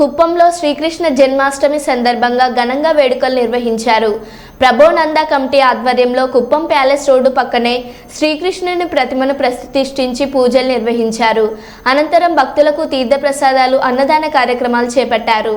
కుప్పంలో శ్రీకృష్ణ జన్మాష్టమి సందర్భంగా ఘనంగా వేడుకలు నిర్వహించారు. ప్రభోనంద కమిటీ ఆధ్వర్యంలో కుప్పం ప్యాలెస్ రోడ్డు పక్కనే శ్రీకృష్ణుని ప్రతిమను ప్రతిష్ఠించి పూజలు నిర్వహించారు. అనంతరం భక్తులకు తీర్థప్రసాదాలు అన్నదాన కార్యక్రమాలు చేపట్టారు.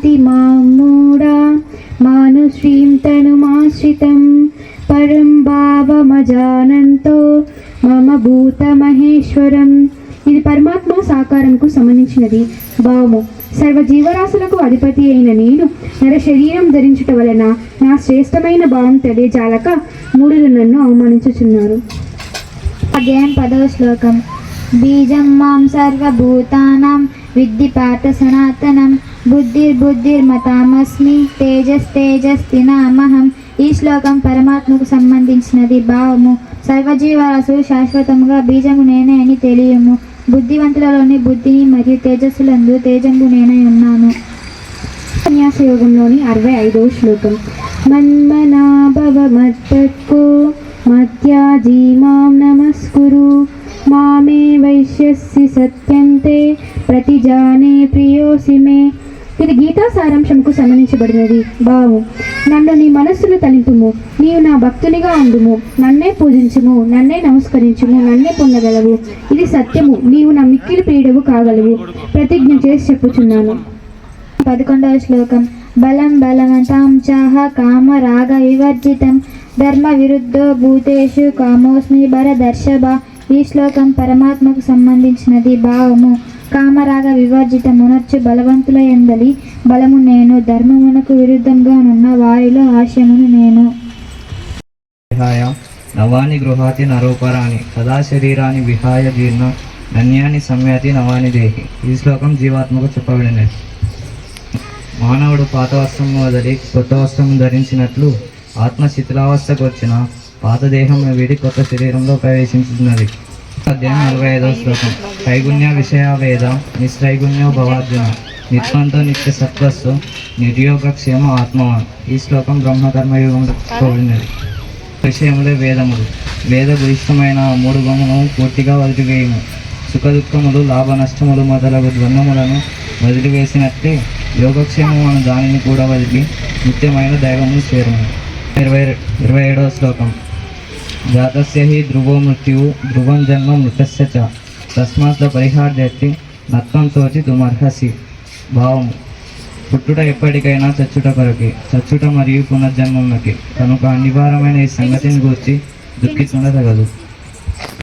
శాంతి మామూడా మానుశ్రీం తనుమాశ్రితం పరం భావమజానంతో మమ భూత మహేశ్వరం ఇది పరమాత్మ సాకారంకు సంబంధించినది. భావము. సర్వ జీవరాశులకు అధిపతి అయిన నేను నర శరీరం ధరించుట వలన నా శ్రేష్టమైన భావం తెలియజాలక మూడులు నన్ను అవమానించుచున్నారు. అధ్యాయం పదవ శ్లోకం. బీజం మాం సర్వభూతానాం. విద్ధి పాత సనాతనం. బుద్ధిర్బుద్ధిర్మతామస్మి తేజస్ తేజస్ నామహం ఈ శ్లోకం పరమాత్మకు సంబంధించినది. భావము. సర్వజీవరాశు శాశ్వతముగా బీజము నేనే అని తెలియము. బుద్ధివంతులలోని బుద్ధిని మరియు తేజస్సులందు తేజంబు నేనే ఉన్నాను. ఉపన్యాస యోగంలోని అరవై ఐదవ శ్లోకం. మన్మనాభవ మద్దత్కో మత్యాజీ మాం నమస్కురు. మామే వైశ్యస్సి సత్యంతే. ప్రతిజానే ప్రియోసి మే. ఇది గీతా సారాంశంకు సంబంధించబడినది. భావం నన్ను నీ మనస్సును తలింపుము. నీవు నా భక్తునిగా ఉండుము. నన్నే పూజించుము. నన్నే నమస్కరించుము. నన్నే పొందగలవు. ఇది సత్యము. నీవు నా మిక్కిలి ప్రియుడవు కాగలవు. ప్రతిజ్ఞ చేసి చెప్పుచున్నాను. పదకొండవ శ్లోకం. బలం బలవంతాం చాహ కామ రాగ వివర్జితం. ధర్మ విరుద్ధో భూతేషు కామోస్మి భరదర్శభ. ఈ శ్లోకం పరమాత్మకు సంబంధించినది. భావము కామరాగ వివర్జితమునర్చు బలవంతుల ఎందలి బలము నేను ధర్మమునకు విరుద్ధంగా నున్న వారిలో ఆశయమును నేను. విహాయ నవాని గృహాతి నరోపరాని సదా శరీరాన్ని విహాయ జీర్ణ ధన్యాన్ని సమ్యాతి నవాని దేహి. ఈ శ్లోకం జీవాత్మకు చెప్పబడినది. మానవుడు పాత వస్త్రము వదిలి కొత్త వస్త్రము ధరించినట్లు ఆత్మ శిథిలావస్థకు వచ్చిన పాత దేహం వీడి కొత్త శరీరంలో ప్రవేశించుతున్నది. అధ్యాయం నలభై ఐదవ శ్లోకం. త్రైగుణ్య విషయ వేద నిస్త్రైగుణ్యో భవార్జున నిత్వంతో నిత్య సత్వస్సు నిర్యోగక్షేమ ఆత్మవాన్. ఈ శ్లోకం బ్రహ్మకర్మయుగంలో చెప్పబడినది విషయములే వేదములు. వేద గురిష్టమైన మూడు గమను పూర్తిగా వదిలివేయము. సుఖ దుఃఖములు లాభ నష్టములు మొదలగు ద్వంద్వములను వదిలివేసినట్టే యోగక్షేమము అను దానిని కూడా వదిలి నిత్యమైన దైవమును చేరము. ఇరవై ఇరవై ఏడవ శ్లోకం. జాతస్య హి ధ్రువో మృత్యువు ధ్రువం జన్మ మృతస్య చ తస్మాత్ పరిహార్యతి నత్వం తోచి తుమర్హసి భావము పుట్టుట ఎప్పటికైనా చచ్చుట కొరకి చచ్చుట మరియు పునర్జన్మకి కనుక అనివారమైన ఈ సంగతిని గూర్చి దుఃఖించదగదు